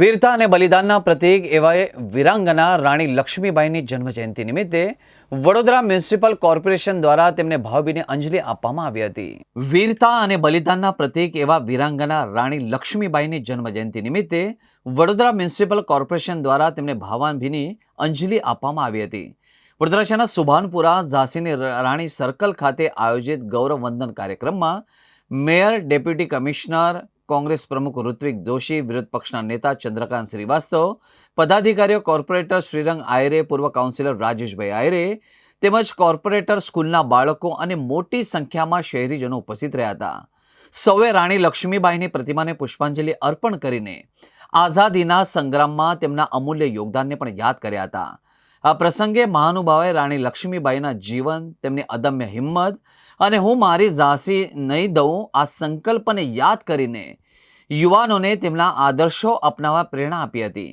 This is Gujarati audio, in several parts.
વીરતા અને બલિદાનના પ્રતીક એવા વીરાંગના રાણી લક્ષ્મીબાઈની જન્મજયંતિ નિમિત્તે વડોદરા મ્યુનિસિપલ કોર્પોરેશન દ્વારા તેમને ભાવભીની અંજલિ આપવામાં આવી હતી. વીરતા અને બલિદાનના પ્રતીક એવા વીરાંગના રાણી લક્ષ્મીબાઈની જન્મજયંતિ નિમિત્તે વડોદરા મ્યુનિસિપલ કોર્પોરેશન દ્વારા તેમને ભાવાનભીની અંજલિ આપવામાં આવી હતી. વડોદરા શહેરના સુભાનપુરા ઝાંસીની રાણી સર્કલ ખાતે આયોજિત ગૌરવ વંદન કાર્યક્રમમાં મેયર, ડેપ્યુટી કમિશનર કોંગ્રેસ પ્રમુખ ઋત્વિક જોશી, વિરોધ પક્ષના નેતા ચંદ્રકાંત શ્રીવાસ્તવ, પદાધિકારીઓ કોર્પોરેટર શ્રીરંગ આયરે, પૂર્વ કાઉન્સિલર રાજેશભાઈ આયરે તેમજ કોર્પોરેટર સ્કૂલના બાળકો અને મોટી સંખ્યામાં શહેરીજનો ઉપસ્થિત રહ્યા હતા. સૌએ રાણી લક્ષ્મીબાઈની પ્રતિમાને પુષ્પાંજલિ અર્પણ કરીને આઝાદીના સંગ્રામમાં તેમના અમૂલ્ય યોગદાનને પણ યાદ કર્યા હતા. આ પ્રસંગે મહાનુભાવે રાણી લક્ષ્મીબાઈના જીવન, તેમની અદમ્ય હિંમત અને હું મારી ઝાંસી નહીં દઉં આ સંકલ્પને યાદ કરીને યુવાનોને તેમના આદર્શો અપનાવવા પ્રેરણા આપી હતી.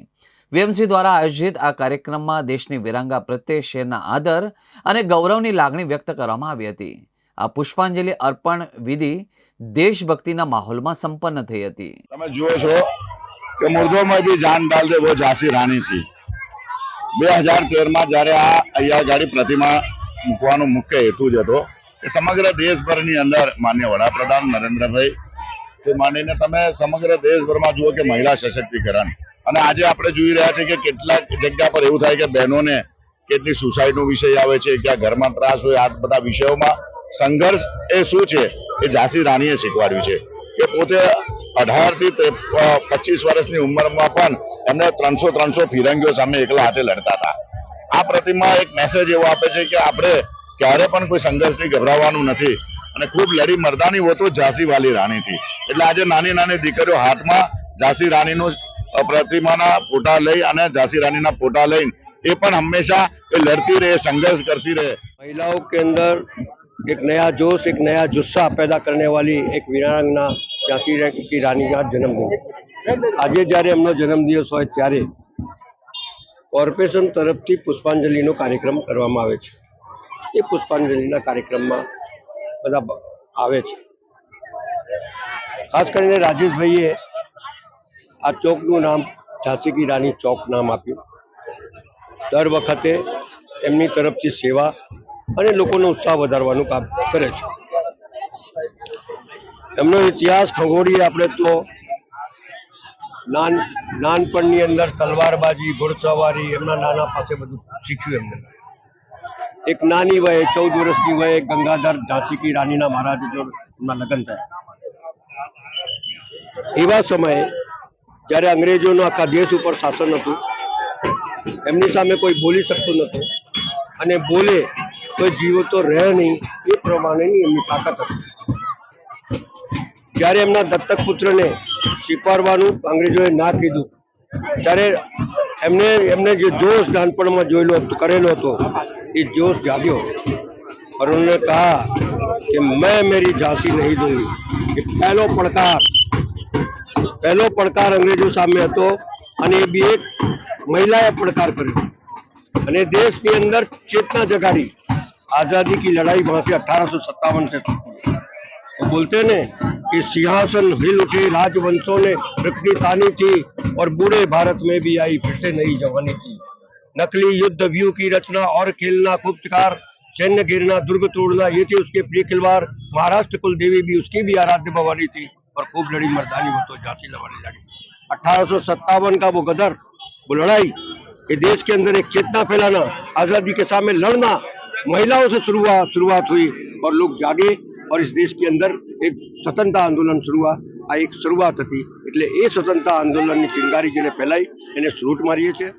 વીએમસી દ્વારા આયોજિત આ કાર્યક્રમમાં દેશની વિરાંગા પ્રત્યે શેરના આદર અને ગૌરવની લાગણી વ્યક્ત કરવામાં આવી હતી. આ પુષ્પાંજલિ અર્પણ વિધિ દેશભક્તિના માહોલમાં સંપન્ન થઈ હતી. તમે જુઓ છો કે મુર્દોમાં બી જાન ડાલ દે વો ઝાંસી રાણી થી બે હજાર તેરમાં જ્યારે આ અહીંયા ગાડી પ્રતિમા મૂકવાનો મુખ્ય હેતુ જ હતો કે સમગ્ર દેશભરની અંદર માન્ય વડાપ્રધાન નરેન્દ્રભાઈ તે માંડીને તમે સમગ્ર દેશભરમાં જુઓ કે મહિલા સશક્તિકરણ. અને આજે આપણે જોઈ રહ્યા છે કે કેટલાક જગ્યા પર એવું થાય કે બહેનોને કેટલી સુસાઇડનો વિષય આવે છે, ક્યાં ઘરમાં ત્રાસ હોય, આ બધા વિષયોમાં સંઘર્ષ એ શું છે એ ઝાંસી રાણીએ શીખવાડ્યું છે. કે પોતે અઢારથી પચીસ વર્ષની ઉંમરમાં પણ એમને ત્રણસો ત્રણસો ફિરંગીઓ સામે એકલા હાથે લડતા હતા. આ પ્રતિમા એક મેસેજ એવો આપે છે કે આપણે ક્યારે પણ કોઈ સંઘર્ષથી ગભરાવાનું નથી. અને ખૂબ લડી મરદાની હોતો ઝાંસી વાલી રાણીથી. એટલે આજે નાની નાની દીકરીઓ હાથમાં ઝાંસી રાણીનું પ્રતિમાના ફોટા લઈ અને ઝાંસી રાણીના ફોટા લઈને એ પણ હંમેશા એ લડતી રહે, સંઘર્ષ કરતી રહે. મહિલાઓ કે અંદર એક નયા જોશ, એક નયા જુસ્સા પેદા કરને વાલી એક વીરાંગના ઝાંસી કી રાની કા જન્મદિન. આજે જ્યારે એમનો જન્મદિવસ હોય ત્યારે કોર્પોરેશન તરફથી પુષ્પાંજલિનો કાર્યક્રમ કરવામાં આવે છે. એ પુષ્પાંજલિના કાર્યક્રમમાં બધા આવે છે. ખાસ કરીને રાજેશભાઈએ આ ચોકનું નામ ઝાંસી કી રાની ચોક નામ આપ્યું. દર વખતે એમની તરફથી સેવા અને લોકોનો ઉત્સાહ વધારવાનું કામ કરે છે. એમનો ઇતિહાસ ખગોળીએ આપણે તો નાન, નાનપણની અંદર તલવારબાજી, ઘોડસવારી, એમના નાના પાસે બધું શીખ્યું એમને. એક નાની વયે, ચૌદ વર્ષની વયે ગંગાધર ઝાંસી કી રાનીના મહારાજ જોડે એમના લગ્ન થયા. એવા સમયે જ્યારે અંગ્રેજોનું આખા દેશ ઉપર શાસન હતું, એમની સામે કોઈ બોલી શકતું નહોતું અને બોલે તો જીવો તો રહે નહીં એ પ્રમાણેની એમની તાકાત હતી. જ્યારે એમના દત્તક પુત્રને સ્વીકારવાનું અંગ્રેજોએ ના કીધું, ત્યારે એમને એમને જે જોશ નાનપણમાં જોયેલો કરેલો હતો એ જોશ જાગ્યો और उन्होंने कहा कि मैं मेरी झांसी नहीं दूंगी ये पहलो પડકાર પહેલો પડકાર અંગ્રેજો સામે હતો અને એ બી એક મહિલાએ પડકાર કર્યો અને દેશની અંદર चेतना जगाड़ी आजादी की लड़ाई वहां से अठारह से शुरू हुई वो बोलते ने कि सिंहासन हिल उठे राजवंशों ने रखनी तानी थी और बूढ़े भारत में भी आई फिर से नई जवानी थी नकली युद्ध व्यू की रचना और खेलना खूबकार सैन्य गिरना दुर्ग तोड़ना ये थी उसके प्रिय खिलवाड़ महाराष्ट्र कुल देवी भी उसकी भी आराध्य भवानी थी और खूब लड़ी मर्दानी वो तो झांसी लड़ाई लड़ी अठारह का वो गदर वो लड़ाई ये देश के अंदर एक चेतना फैलाना आजादी के सामने लड़ना महिलाओं से शुरुआत शुरुआत हुई और लोग जागे और इस देश के अंदर एक स्वतंत्रता आंदोलन शुरू हुआ આ એક શરૂઆત હતી એટલે એ સ્વતંત્રતા આંદોલનની ચિંગારી જેને ફેલાઈ એને સૂટ મારીએ છીએ